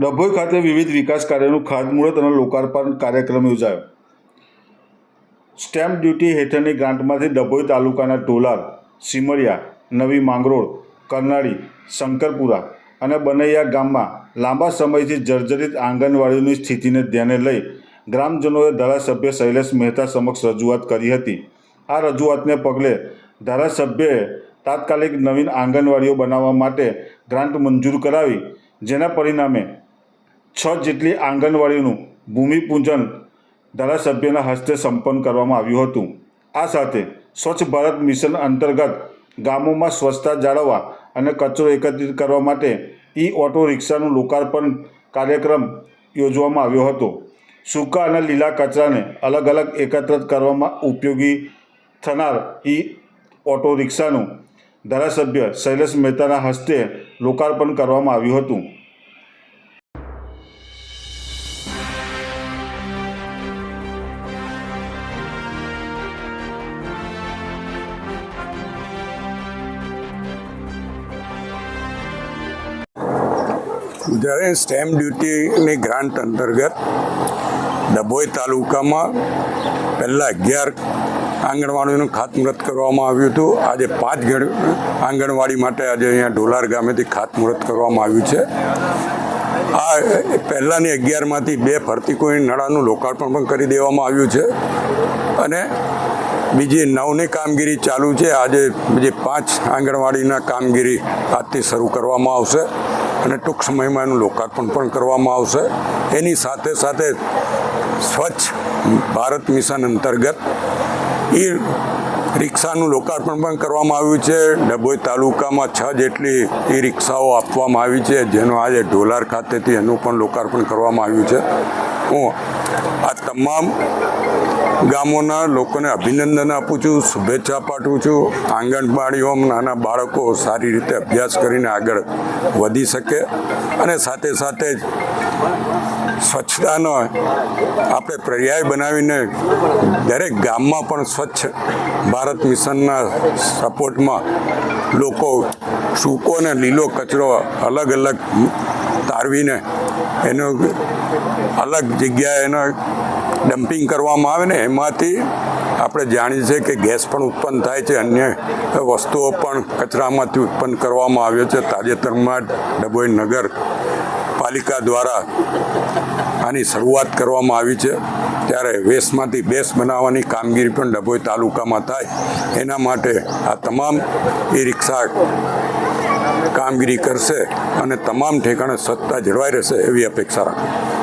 ડભોઈ ખાતે વિવિધ વિકાસ કાર્યોનું ખાતમુહૂર્ત અને લોકાર્પણ કાર્યક્રમ યોજાયો. સ્ટેમ્પ ડ્યુટી હેઠળની ગ્રાન્ટમાંથી ડભોઈ તાલુકાના ટોલાર સિમરિયા, નવી માંગરોળ, કરનાળી, શંકરપુરા અને બનૈયા ગામમાં લાંબા સમયથી જર્જરિત આંગણવાડીની સ્થિતિને ધ્યાને લઈ ગ્રામજનોએ ધારાસભ્ય શૈલેષ મહેતા સમક્ષ રજૂઆત કરી હતી. આ રજૂઆતને પગલે ધારાસભ્યએ તાત્કાલિક નવીન આંગણવાડીઓ બનાવવા માટે ગ્રાન્ટ મંજૂર કરાવી, જેના પરિણામે છ જેટલી આંગણવાડીનું ભૂમિપૂજન ધારાસભ્યના હસ્તે સંપન્ન કરવામાં આવ્યું હતું. આ સાથે સ્વચ્છ ભારત મિશન અંતર્ગત ગામોમાં સ્વચ્છતા જાળવવા અને કચરો એકત્રિત કરવા માટે ઈ ઓટો રિક્ષાનું લોકાર્પણ કાર્યક્રમ યોજવામાં આવ્યો હતો. સૂકા અને લીલા કચરાને અલગ અલગ એકત્રિત કરવામાં ઉપયોગી થનાર ઈ ઓટો રિક્ષાનું ધારાસભ્ય શૈલેષ મહેતાના હસ્તે લોકાર્પણ કરવામાં આવ્યું હતું. જ્યારે સ્ટેમ્પ ડ્યુટીની ગ્રાન્ટ અંતર્ગત ડભોઈ તાલુકામાં પહેલાં અગિયાર આંગણવાડીનું ખાતમુહૂર્ત કરવામાં આવ્યું હતું. આજે પાંચ ગણ આંગણવાડી માટે આજે અહીંયા ઢોલાર ગામેથી ખાતમુહૂર્ત કરવામાં આવ્યું છે. આ પહેલાંની અગિયારમાંથી બે ફરતી કોઈ નળાનું લોકાર્પણ પણ કરી દેવામાં આવ્યું છે. અને બીજી નવની કામગીરી ચાલુ છે. આજે બીજી પાંચ આંગણવાડીના કામગીરી આજથી શરૂ કરવામાં આવશે. અને ટૂંક સમયમાં એનું લોકાર્પણ પણ કરવામાં આવશે. એની સાથે સાથે સ્વચ્છ ભારત મિશન અંતર્ગત એ રિક્ષાનું લોકાર્પણ પણ કરવામાં આવ્યું છે. ડભોઈ તાલુકામાં છ જેટલી એ રિક્ષાઓ આપવામાં આવી છે, જેનું આજે ઢોલાર ખાતેથી એનું પણ લોકાર્પણ કરવામાં આવ્યું છે. હું આ તમામ ગામોના લોકોને અભિનંદન આપું છું, શુભેચ્છા પાઠવું છું. આંગણવાડીઓમાં નાના બાળકો સારી રીતે અભ્યાસ કરીને આગળ વધી શકે અને સાથે સાથે જ સ્વચ્છતાનો આપણે પર્યાય બનાવીને દરેક ગામમાં પણ સ્વચ્છ ભારત મિશનના સપોર્ટમાં લોકો સૂકો અને લીલો કચરો અલગ અલગ તારવીને એનો અલગ જગ્યાએ એનો ડમ્પિંગ કરવામાં આવે ને એમાંથી આપણે જાણીએ છીએ કે ગેસ પણ ઉત્પન્ન થાય છે. અન્ય વસ્તુઓ પણ કચરામાંથી ઉત્પન્ન કરવામાં આવ્યો છે. તાજેતરમાં ડભોઈ નગર પાલિકા દ્વારા આની શરૂઆત કરવામાં આવી છે. ત્યારે વેસ્ટમાંથી બેસ બનાવવાની કામગીરી પણ ડભોઈ તાલુકામાં થાય. એના માટે આ તમામ ઈ રિક્ષા કામગીરી કરશે અને તમામ ઠેકાણે સત્તા જળવાઈ રહેશે એવી અપેક્ષા રાખું.